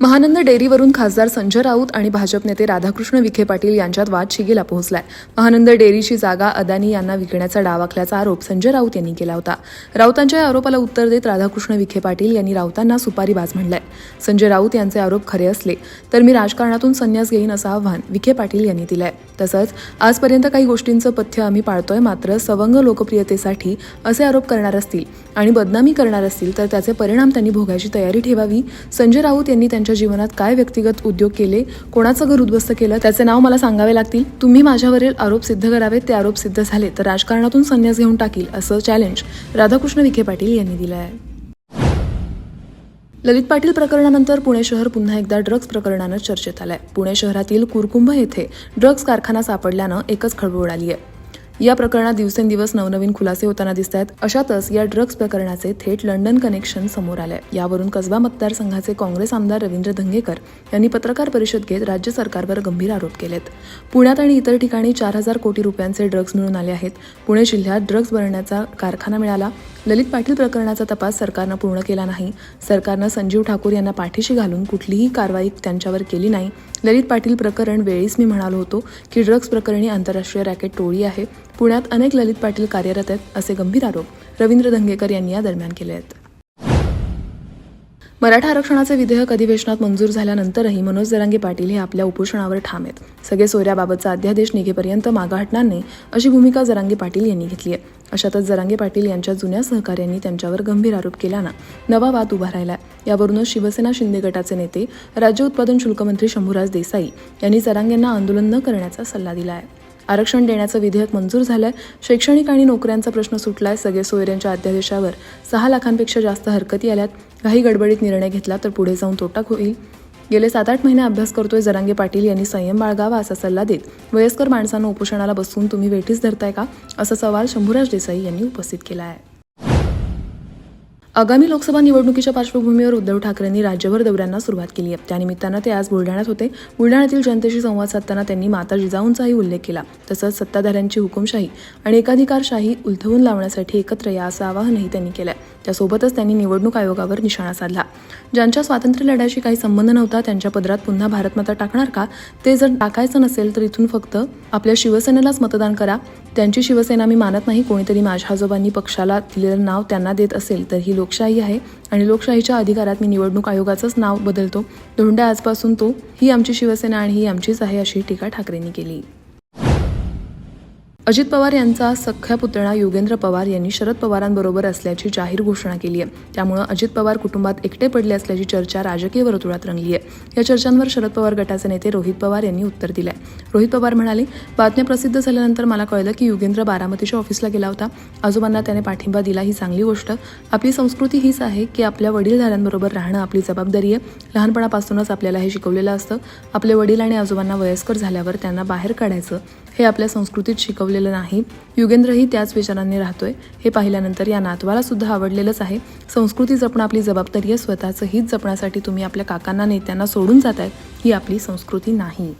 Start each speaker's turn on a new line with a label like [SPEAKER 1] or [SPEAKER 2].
[SPEAKER 1] महानंद डेअरीवरून खासदार संजय राऊत आणि भाजप नेते राधाकृष्ण विखे पाटील यांच्यात वाद शिगेला पोहोचलाय. महानंद डेअरीची जागा अदानी यांना विकण्याचा डाव आखल्याचा आरोप संजय राऊत यांनी केला होता. राऊतांच्या या आरोपाला उत्तर देत राधाकृष्ण विखे पाटील यांनी राऊतांना सुपारीबाज म्हणलाय. संजय राऊत यांचे आरोप खरे असले तर मी राजकारणातून संन्यास घेईन असं आव्हान विखे पाटील यांनी दिलंय. तसंच आजपर्यंत काही गोष्टींचं पथ्य आम्ही पाळतोय मात्र सवंग लोकप्रियतेसाठी असे आरोप करणार असतील आणि बदनामी करणार असतील तर त्याचे परिणाम त्यांनी भोगायची तयारी ठेवावी संजय राऊत यांनी त्यांच्या जीवनात काय व्यक्तिगत उद्योग केले कोणाचं घर उद्ध्वस्त केलं त्याचे नाव मला सांगावे लागतील? तुम्ही माझ्यावरील आरोप सिद्ध करावेत ते आरोप सिद्ध झाले तर राजकारणातून संन्यास घेऊन टाकील असं चॅलेंज राधाकृष्ण विखे पाटील यांनी दिलं आहे ललित पाटील प्रकरणानंतर पुणे शहर पुन्हा एकदा ड्रग्ज प्रकरणानं चर्चेत आलंय. पुणे शहरातील कुरकुंभ येथे ड्रग्ज कारखाना सापडल्यानं एकच खळबळ उडाली आहे या प्रकरणात दिवसेंदिवस नवनवीन खुलासे होताना दिसत आहेत अशातच या ड्रग्ज प्रकरणाचे थेट लंडन कनेक्शन समोर आले यावरून कसबा मतदारसंघाचे काँग्रेस आमदार रवींद्र धंगेकर यांनी पत्रकार परिषद घेत राज्य सरकारवर गंभीर आरोप केलेत. पुण्यात आणि इतर ठिकाणी चार हजार कोटी रुपयांचे ड्रग्ज मिळून आले आहेत. पुणे जिल्ह्यात ड्रग्ज भरण्याचा कारखाना मिळाला. ललित पाटील प्रकरणाचा तपास सरकारनं पूर्ण केला नाही. सरकारनं संजीव ठाकूर यांना पाठीशी घालून कुठलीही कारवाई त्यांच्यावर केली नाही. ललित पाटील प्रकरण वेळीच मी म्हणालो होतो की ड्रग्ज प्रकरणी आंतरराष्ट्रीय रॅकेट टोळी आहे. पुण्यात अनेक ललित पाटील कार्यरत आहेत असे गंभीर आरोप रवींद्र धंगेकर यांनी या दरम्यान केले आहेत. मराठा आरक्षणाचे विधेयक अधिवेशनात मंजूर झाल्यानंतरही मनोज जरांगे पाटील हे आपल्या उपोषणावर ठाम आहेत. सगळे सोयऱ्याबाबतचा अध्यादेश निघेपर्यंत मागं हटणार नाही अशी भूमिका जरांगे पाटील यांनी घेतली आहे. अशातच जरांगे पाटील यांच्या जुन्या सहकाऱ्यांनी त्यांच्यावर गंभीर आरोप केल्यानं नवा वाद उभा राहिला यावरूनच शिवसेना शिंदे गटाचे नेते राज्य उत्पादन शुल्क मंत्री शंभूराज देसाई यांनी जरांगेंना आंदोलन न करण्याचा सल्ला दिला आहे आरक्षण देण्याचं विधेयक मंजूर झालंय. शैक्षणिक आणि नोकऱ्यांचा प्रश्न सुटलाय. सगळे सोयऱ्यांच्या अध्यादेशावर सहा लाखांपेक्षा जास्त हरकती आल्यात. काही गडबडीत निर्णय घेतला तर पुढे जाऊन तोटा होईल. गेले सात आठ महिने अभ्यास करतोय जरांगे पाटील यांनी संयम बाळगावा असा सल्ला देत वयस्कर माणसांना उपोषणाला बसून तुम्ही वेठीस धरताय का? असा सवाल शंभूराज देसाई यांनी उपस्थित केला आहे आगामी लोकसभा निवडणुकीच्या पार्श्वभूमीवर उद्धव ठाकरेंनी राज्यभर दौऱ्यांना सुरुवात केली आहे. त्यानिमित्तानं ते आज बुलढाण्यात होते. बुलढाण्यातील जनतेशी संवाद साधताना त्यांनी माता जिजाऊंचाही उल्लेख केला. तसंच सत्ताधाऱ्यांची हुकुमशाही आणि एकाधिकारशाही उलथवून लावण्यासाठी एकत्र या असं आवाहनही त्यांनी केलं त्यासोबतच त्यांनी निवडणूक आयोगावर निशाणा साधला. ज्यांच्या स्वातंत्र्य लढ्याशी काही संबंध नव्हता त्यांच्या पदरात पुन्हा भारतमाता टाकणार का? ते जर टाकायचं नसेल तर इथून फक्त आपल्या शिवसेनेलाच मतदान करा. त्यांची शिवसेना मी मानत नाही. कोणीतरी माझ्या आजोबांनी पक्षाला दिलेलं नाव त्यांना देत असेल तर ही लोकशाही आहे आणि लोकशाहीच्या अधिकारात मी निवडणूक आयोगाचंच नाव बदलतो. धोंडा आजपासून तो ही आमची शिवसेना आणि ही आमचीच आहे अशी टीका ठाकरेंनी केली. अजित पवार यांचा सख्या पुतळा योगेंद्र पवार यांनी शरद पवारांबरोबर असल्याची जाहीर घोषणा केली आहे. त्यामुळे अजित पवार कुटुंबात एकटे पडले असल्याची चर्चा राजकीय वर्तुळात रंगली आहे. या चर्चांवर शरद पवार गटाचे नेते रोहित पवार यांनी उत्तर दिलंय. रोहित पवार म्हणाले बातम्या प्रसिद्ध झाल्यानंतर मला कळलं की योगेंद्र बारामतीच्या ऑफिसला गेला होता. आजोबांना त्याने पाठिंबा दिला ही चांगली गोष्ट. आपली संस्कृती हीच आहे की आपल्या वडीलधाऱ्यांबरोबर राहणं आपली जबाबदारी आहे. लहानपणापासूनच आपल्याला हे शिकवलेलं असतं. आपले वडील आणि आजोबांना वयस्कर झाल्यावर त्यांना बाहेर काढायचं हे आपल्या संस्कृतीत आवडलेलं नाही. युगेंद्रही त्याच विचारांनी राहतोय. हे पाहिल्यानंतर या नातवाला सुद्धा आवडलेलंच आहे. संस्कृती जपणं आपली जबाबदारी आहे. स्वतःचं हित जपण्यासाठी तुम्ही आपल्या काकांना नेत्यांना सोडून जात ही आपली संस्कृती नाही.